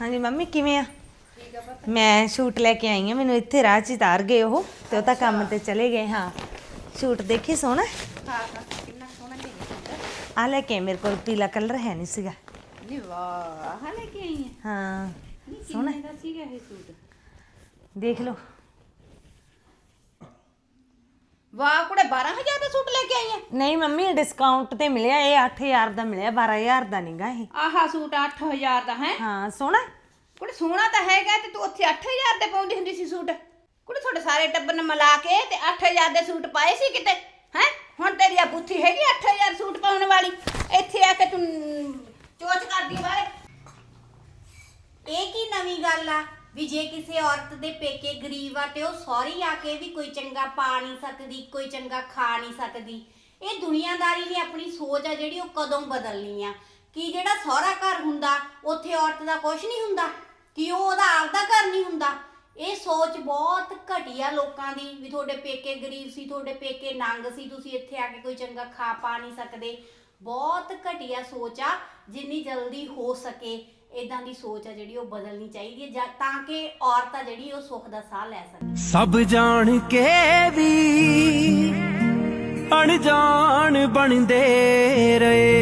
ਹਾਂਜੀ ਮੰਮੀ ਕਿਵੇਂ ਆ ਮੈਂ ਸ਼ੂਟ ਲੈ ਕੇ ਆਈ ਆ ਮੈਨੂੰ ਇੱਥੇ ਰਾਹ 'ਚ ਹੀ ਉਤਾਰ ਗਏ ਉਹ ਤੇ ਉਹ ਤਾਂ ਕੰਮ ਤੇ ਚਲੇ ਗਏ ਹਾਂ ਸ਼ੂਟ ਦੇਖੀ ਸੋਹਣਾ ਹਾਂ ਹਾਂ ਕਿੰਨਾ ਸੋਹਣਾ ਲੱਗਿਆ ਆ ਲੈ ਕੇ ਆਈ, ਮੇਰੇ ਕੋਲ ਪੀਲਾ ਕਲਰ ਹੈ ਨਹੀਂ ਸੀਗਾ ਨੀ ਵਾਹ ਹਾਂ ਲੈ ਕੇ ਆਈ ਹੈ ਹਾਂ ਨੀ ਸੋਹਣਾ ਕਿੰਨੇ ਦਾ ਸੀਗਾ ਇਹ ਸੂਟ ਦੇਖ ਲਓ ਵਾਹ ਕੁੜੇ 12000 ਦਾ ਸੂਟ ਲੈ ਕੇ ਆਈ ਹੈ ਨਹੀਂ ਮੰਮੀ ਡਿਸਕਾਊਂਟ ਤੇ ਮਿਲਿਆ ਇਹ 8000 ਦਾ ਮਿਲਿਆ 12000 ਦਾ ਨਹੀਂਗਾ ਇਹ ਆਹਾ ਸੂਟ 8000 ਦਾ ਹੈ ਹਾਂ ਸੋਹਣਾ ਕੁੜੇ ਸੋਹਣਾ ਤਾਂ ਹੈਗਾ ਤੇ ਤੂੰ ਉੱਥੇ 8000 ਦੇ ਪਾਉਂਦੀ ਹੁੰਦੀ ਸੀ ਸੂਟ। ਕੁੜੇ ਤੁਹਾਡੇ ਸਾਰੇ ਟੱਬਰ ਨੇ ਮਿਲਾ ਕੇ ਤੇ 8000 ਦੇ ਸੂਟ ਪਾਏ ਸੀ ਕਿਤੇ? ਹੈ? ਹੁਣ ਤੇਰੀ ਆ ਬੁੱਥੀ ਹੈਗੀ 8000 ਸੂਟ ਪਾਉਣ ਵਾਲੀ। ਇੱਥੇ ਆ ਕੇ ਤੂੰ ਚੋਚ ਕਰਦੀ ਬਾਰੇ ਇਹ ਕੀ ਨਵੀਂ ਗੱਲ ਆ? ਵੀ ਜੇ ਕਿਸੇ ਔਰਤ ਦੇ ਪੇਕੇ ਗਰੀਬ ਆ ਤੇ ਉਹ ਸੌਰੀ ਆ ਕੇ ਵੀ ਕੋਈ ਚੰਗਾ ਪਾ ਨਹੀਂ ਸਕਦੀ, ਕੋਈ ਚੰਗਾ ਖਾ ਨਹੀਂ ਸਕਦੀ। ਇਹ ਦੁਨੀਆਦਾਰੀ ਨੇ ਆਪਣੀ ਸੋਚ ਆ ਜਿਹੜੀ ਉਹ ਕਦੋਂ ਬਦਲਣੀ ਆ। ਕਿ ਜਿਹੜਾ ਸਹੁਰਾ ਘਰ ਹੁੰਦਾ ਔਰਤ ਦਾ ਕੁਝ ਨਹੀਂ ਹੁੰਦਾ, ਕਿ ਉਹ ਉਹਦਾ ਆਪਦਾ ਘਰ ਨਹੀਂ ਹੁੰਦਾ। ਇਹ ਸੋਚ ਬਹੁਤ ਘਟੀਆ ਲੋਕਾਂ ਦੀ, ਵੀ ਤੁਹਾਡੇ ਪੇਕੇ ਗਰੀਬ ਸੀ, ਤੁਹਾਡੇ ਪੇਕੇ ਨੰਗ ਸੀ, ਤੁਸੀਂ ਇੱਥੇ ਆ ਕੇ ਕੋਈ ਚੰਗਾ ਖਾ ਪਾ ਨਹੀਂ ਸਕਦੇ। ਬਹੁਤ ਘਟੀਆ ਸੋਚ ਆ, ਜਿੰਨੀ ਜਲਦੀ ਹੋ ਸਕੇ ਇਦਾਂ ਦੀ ਸੋਚ ਆ ਜਿਹੜੀ ਉਹ ਬਦਲਣੀ ਚਾਹੀਦੀ ਹੈ ਜਾਂ- ਤਾਂ ਕਿ ਔਰਤ ਆ ਜਿਹੜੀ ਉਹ ਸੁੱਖ ਦਾ ਸਾਹ ਲੈ ਸਕੇ। ਸਭ ਜਾਣ ਕੇ ਵੀ ਅਣਜਾਣ ਬਣਦੇ ਰਹੇ।